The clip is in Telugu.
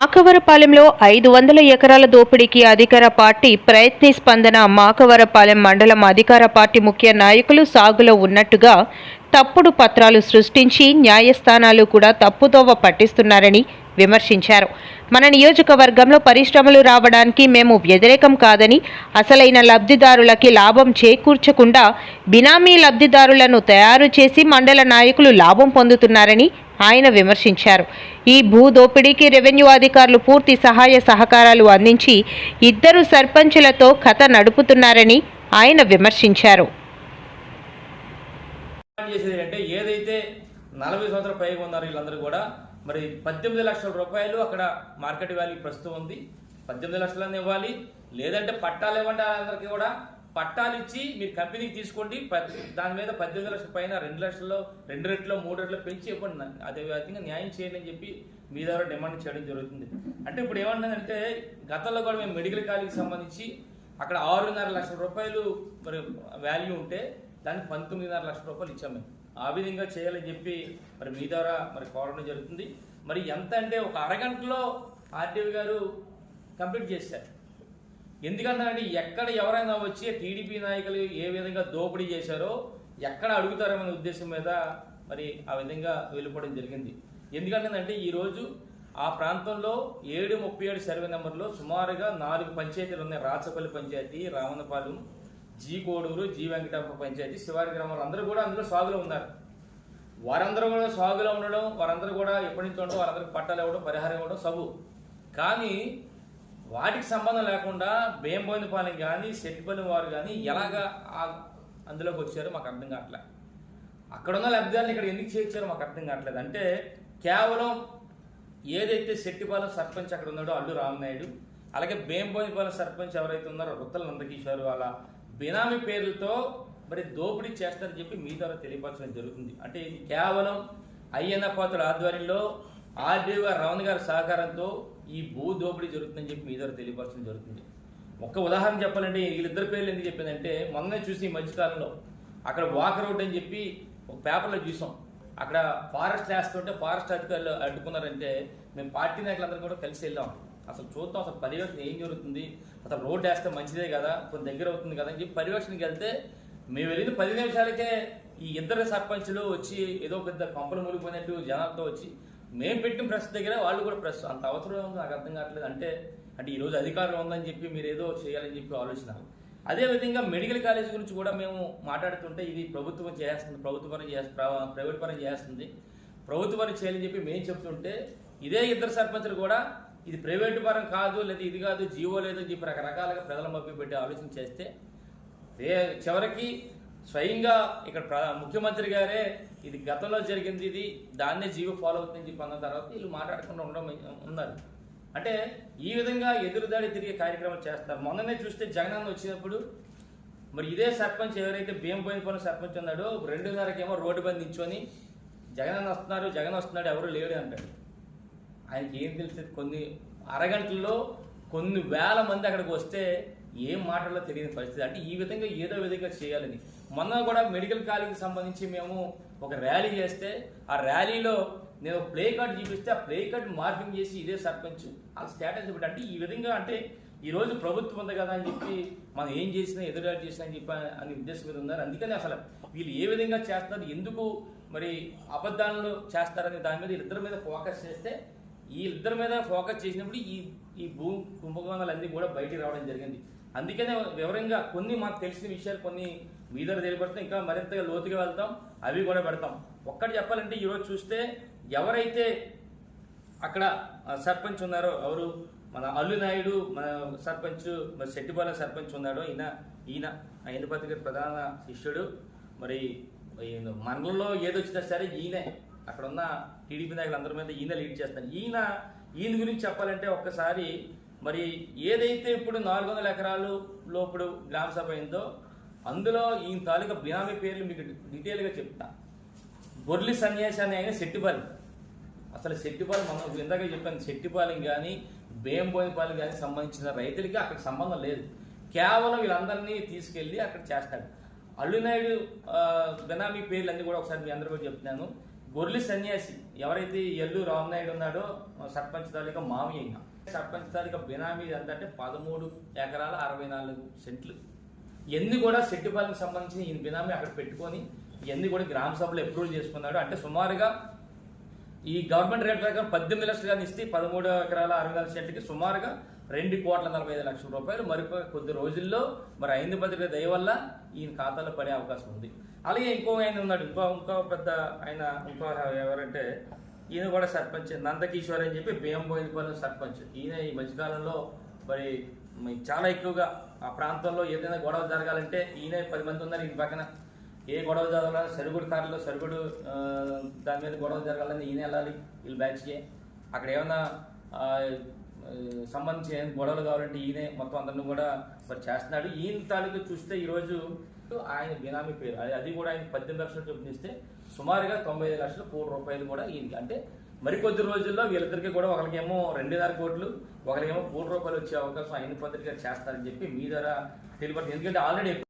మాకవరపాలెంలో ఐదు వందల ఎకరాల దోపిడీకి అధికార పార్టీ ప్రయత్ని స్పందన మాకవరపాలెం మండలం అధికార పార్టీ ముఖ్య నాయకులు సాగులో ఉన్నట్టుగా తప్పుడు పత్రాలు సృష్టించి న్యాయస్థానాలు కూడా తప్పుదోవ పట్టిస్తున్నారని విమర్శించారు. మన నియోజకవర్గంలో పరిశ్రమలు రావడానికి మేము వ్యతిరేకం కాదని అసలైన లబ్ధిదారులకి లాభం చేకూర్చకుండా బినామీ లబ్ధిదారులను తయారు చేసి మండల నాయకులు లాభం పొందుతున్నారని ఆయన విమర్శించారు. ఈ భూ దోపిడీకి రెవెన్యూ అధికారులు పూర్తి సహాయ సహకారాలు అందించి ఇద్దరు సర్పంచులతో కథ నడుపుతున్నారని ఆయన విమర్శించారు. చేసేది అంటే ఏదైతే నలభై సంవత్సరాల పైగా ఉన్నారు వీళ్ళందరూ కూడా మరి పద్దెనిమిది లక్షల రూపాయలు అక్కడ మార్కెట్ వాల్యూ ప్రస్తుతం ఉంది. పద్దెనిమిది లక్షలని ఇవ్వాలి. లేదంటే పట్టాలు ఇవ్వండి అందరికీ కూడా. పట్టాలు ఇచ్చి మీరు కంపెనీకి తీసుకోండి. ప- దాని మీద పద్దెనిమిది లక్షల పైన రెండు లక్షల్లో రెండు రెట్లో మూడు రెట్లో పెంచి ఇవ్వండి. అదే విధంగా న్యాయం చేయండి అని చెప్పి మీ ద్వారా డిమాండ్ చేయడం జరుగుతుంది. అంటే ఇప్పుడు ఏమన్నదంటే గతంలో కూడా మేము మెడికల్ కాలేజీకి సంబంధించి అక్కడ ఆరున్నర లక్షల రూపాయలు మరి వాల్యూ ఉంటే దానికి పంతొమ్మిదిన్నర లక్షల రూపాయలు ఇచ్చాం మేము. ఆ విధంగా చేయాలని చెప్పి మరి మీ ద్వారా మరి కోరడం జరుగుతుంది. మరి ఎంత అంటే ఒక అరగంటలో ఆర్టీవీ గారు కంప్లీట్ చేశారు. ఎందుకంటే ఎక్కడ ఎవరైనా వచ్చి టీడీపీ నాయకులు ఏ విధంగా దోపిడీ చేశారో ఎక్కడ అడుగుతారనే ఉద్దేశం మీద మరి ఆ విధంగా వెళ్ళిపోవడం జరిగింది. ఎందుకంటే ఈరోజు ఆ ప్రాంతంలో ఏడు ముప్పై ఏడు సర్వే నెంబర్లో సుమారుగా నాలుగు పంచాయతీలు ఉన్నాయి. రాచపల్లి పంచాయతీ రావణపాలెం జీ కోడూరు జీ వెంకటాప పంచాయతీ శివారి గ్రామాలు. అందరూ కూడా అందులో సాగులో ఉన్నారు. వారందరూ కూడా సాగులో ఉండడం వారందరూ కూడా ఎప్పటి నుంచి ఉండడం వారందరికి పట్టాలు ఇవ్వడం పరిహారం ఇవ్వడం సబు. కానీ వాటికి సంబంధం లేకుండా బేంబోయినపాలెం కానీ సెట్టిపల్లి వారు కానీ ఎలాగా అందులోకి వచ్చారో మాకు అర్థం కావట్లే. అక్కడ ఉన్న ఇక్కడ ఎందుకు చేర్చారో మాకు అర్థం కావట్లేదు. అంటే కేవలం ఏదైతే శెట్టిపాలెం సర్పంచ్ అక్కడ ఉన్నాడో అల్లు రామనాయుడు అలాగే బేంబోయినపాలెం సర్పంచ్ ఎవరైతే ఉన్నారో రుత్తల నందకిషోర్ వాళ్ళ బినామీ పేర్లతో మరి దోపిడీ చేస్తారని చెప్పి మీ ద్వారా తెలియపరచడం జరుగుతుంది. అంటే ఇది కేవలం అయ్యన్న పాత్ర ఆధ్వర్యంలో ఆర్డీఓ గారు రమణ గారి సహకారంతో ఈ భూ దోపిడీ జరుగుతుందని చెప్పి మీ ద్వారా తెలియపరచడం జరుగుతుంది. ఒక్క ఉదాహరణ చెప్పాలంటే వీళ్ళిద్దరి పేర్లు ఎందుకు చెప్పిందంటే మొన్ననే చూసి ఈ మధ్యకాలంలో అక్కడ వాకర్ అవుట్ అని చెప్పి ఒక పేపర్లో చూసాం. అక్కడ ఫారెస్ట్ వేస్తుంటే ఫారెస్ట్ అధికారులు అడ్డుకున్నారంటే మేము పార్టీ నాయకులందరూ కూడా కలిసి వెళ్ళాం అసలు చూద్దాం అసలు పర్యవేక్షణ ఏం జరుగుతుంది అసలు రోడ్ వేస్తే మంచిదే కదా కొంచెం దగ్గర అవుతుంది కదా అని చెప్పి పర్యవేక్షణకి వెళ్తే మేము వెళ్ళిన పది నిమిషాలకే ఈ ఇద్దరు సర్పంచులు వచ్చి ఏదో పెద్ద కంపలు మునిగిపోయినట్టు జనాలతో వచ్చి మేము పెట్టిన ప్రెస్ దగ్గర వాళ్ళు కూడా ప్రెస్ అంత అవసరం ఉంది నాకు అర్థం కావట్లేదు. అంటే అంటే ఈ రోజు అధికారం ఉందని చెప్పి మీరు ఏదో చేయాలని చెప్పి ఆలోచన అదే విధంగా మెడికల్ కాలేజ్ గురించి కూడా మేము మాట్లాడుతుంటే ఇది ప్రభుత్వం చేస్తుంది ప్రభుత్వ పరం చేస్తుంది ప్రైవేట్ పరం చేస్తుంది. ప్రభుత్వ పరం చేయాలని చెప్పి మేము చెప్తుంటే ఇదే ఇద్దరు సర్పంచులు కూడా ఇది ప్రైవేట్ పరం కాదు లేదా ఇది కాదు జీవో లేదు అని చెప్పి రకరకాలుగా ప్రజల మభ్య పెట్టే ఆలోచన చేస్తే చివరికి స్వయంగా ఇక్కడ ప్ర- ముఖ్యమంత్రి గారే ఇది గతంలో జరిగింది ఇది దాన్నే జీవో ఫాలో అవుతుందని చెప్పి అన్న తర్వాత వీళ్ళు మాట్లాడకుండా ఉండడం ఉన్నారు. అంటే ఈ విధంగా ఎదురుదాడి తిరిగే కార్యక్రమాలు చేస్తారు. మొన్ననే చూస్తే జగనన్న వచ్చినప్పుడు మరి ఇదే సర్పంచ్ ఎవరైతే భీమపోయిన పని సర్పంచ్ ఉన్నాడో రెండున్నరకేమో రోడ్డు బంద్ నించుకొని జగనన్న వస్తున్నారు జగన్ వస్తున్నాడు ఎవరు లేడు అంటాడు. ఆయనకి ఏం తెలిసేది కొన్ని అరగంటల్లో కొన్ని వేల మంది అక్కడికి వస్తే ఏం మాటల్లో తెలియని పరిస్థితి. అంటే ఈ విధంగా ఏదో విధంగా చేయాలని మొన్న కూడా మెడికల్ కాలేజీకి సంబంధించి మేము ఒక ర్యాలీ చేస్తే ఆ ర్యాలీలో నేను ప్లే కార్డ్ చూపిస్తే ఆ ప్లే కార్డ్ మార్పింగ్ చేసి ఇదే సర్పంచ్. ఆ స్టేటస్ ఇప్పుడు అంటే ఈ విధంగా అంటే ఈ రోజు ప్రభుత్వం ఉంది కదా అని చెప్పి మనం ఏం చేసినా ఎదురుదాడి చేసినా అని చెప్పి అని ఉద్దేశం మీద ఉన్నారు. అందుకని అసలు వీళ్ళు ఏ విధంగా చేస్తున్నారు ఎందుకు మరి అబద్ధాలను చేస్తారనే దాని మీద వీళ్ళిద్దరి మీద ఫోకస్ చేస్తే ఈ ఇద్దరి మీద ఫోకస్ చేసినప్పుడు ఈ ఈ భూ కుంభకోణాలన్నీ కూడా బయటికి రావడం జరిగింది. అందుకనే వివరంగా కొన్ని మాకు తెలిసిన విషయాలు కొన్ని మీ దగ్గర తెలియబడతాం ఇంకా మరింతగా లోతుగా వెళ్తాం. అవి కూడా పెడతాం. ఒక్కటి చెప్పాలంటే ఈరోజు చూస్తే ఎవరైతే అక్కడ సర్పంచ్ ఉన్నారో ఎవరు? మన అల్లు నాయుడు మన సర్పంచ్ మన శెట్టిపాల సర్పంచ్ ఉన్నాడు ఈయన ఈయన ఐందపతి గారి ప్రధాన శిష్యుడు. మరి ఈయన మండలంలో ఏదొచ్చినా సరే ఈయనే. అక్కడ ఉన్న టీడీపీ నాయకులు అందరి మీద ఈయన లీడ్ చేస్తాను ఈయన ఈయన గురించి చెప్పాలంటే ఒక్కసారి మరి ఏదైతే ఇప్పుడు నాలుగు వందల ఎకరాలు లోపుడు గ్రామ సభ అయిందో అందులో ఈ తాలూకా బినామీ పేర్లు మీకు డీటెయిల్గా చెప్తా. బొర్లి సన్యాసి అనే ఆయన శెట్టిపాలెం. అసలు శెట్టిపాలెం మనం ఇందాక చెప్పాను శెట్టిపాలెం కానీ బేంబోయినపాలెం కానీ సంబంధించిన రైతులకి అక్కడ సంబంధం లేదు. కేవలం వీళ్ళందరినీ తీసుకెళ్ళి అక్కడ చేస్తాడు. అల్లునాయుడు బినామీ పేర్లు అన్నీ కూడా ఒకసారి మీ అందరూ కూడా చెప్తున్నాను. బొర్లి సన్యాసి ఎవరైతే ఎల్లు రామనాయుడు ఉన్నాడో సర్పంచ్ తాలూకా మామయ్య అయినా సర్పంచ్ తాలూకా బినామీ ఎంత అంటే పదమూడు ఎకరాల అరవై నాలుగు సెంట్లు. ఎన్ని కూడా సెట్టిపాలకు సంబంధించి ఈయన బినామీ అక్కడ పెట్టుకొని ఇవన్నీ కూడా గ్రామ సభలో అప్రూవ్ చేసుకున్నాడు. అంటే సుమారుగా ఈ గవర్నమెంట్ రేట్ ప్రకారం పద్దెనిమిది లక్షలు కానీ ఇస్తే పదమూడు ఎకరాల అరవై నాలుగు సెంట్లకి సుమారుగా రెండు కోట్ల నలభై ఐదు లక్షల రూపాయలు. మరి కొద్ది రోజుల్లో మరి ఐదు భద్రత దయ వల్ల ఈయన ఖాతాలో పడే అవకాశం ఉంది. అలాగే ఇంకో ఆయన ఉన్నాడు. ఇంకో ఇంకో పెద్ద ఆయన ఇంకో ఎవరంటే ఈయన కూడా సర్పంచ్ నందకిషోర్ అని చెప్పి బియ్యం బోయినపల్లి సర్పంచ్. ఈయన ఈ మధ్యకాలంలో మరి చాలా ఎక్కువగా ఆ ప్రాంతంలో ఏదైనా గొడవ జరగాలంటే ఈయన పది మంది ఉన్నారు ఈ పక్కన. ఏ గొడవ జరగాలన్నా సరుగుడు కార్లో సరుగుడు దాని మీద గొడవ జరగాలని ఈయన వెళ్ళాలి వీళ్ళు బ్యాచ్కి. అక్కడ ఏమైనా సంబంధించి గొడవలు కావాలంటే ఈయనే మొత్తం అందరిని కూడా మరి చేస్తున్నాడు. ఈయన తాలూకు చూస్తే ఈరోజు ఆయన బినామీ పేరు. అది- కూడా ఆయన పద్దెనిమిది లక్షలు చొప్పున ఇస్తే సుమారుగా తొంభై ఐదు లక్షలు కోటి రూపాయలు కూడా ఈయనకి. అంటే మరికొద్ది రోజుల్లో వీళ్ళిద్దరికీ కూడా ఒకరికేమో రెండున్నర కోట్లు ఒకరికేమో కోటి రూపాయలు వచ్చే అవకాశం ఆయన పత్రిక చేస్తారని చెప్పి మీ ద్వారా తెలియదు ఎందుకంటే ఆల్రెడీ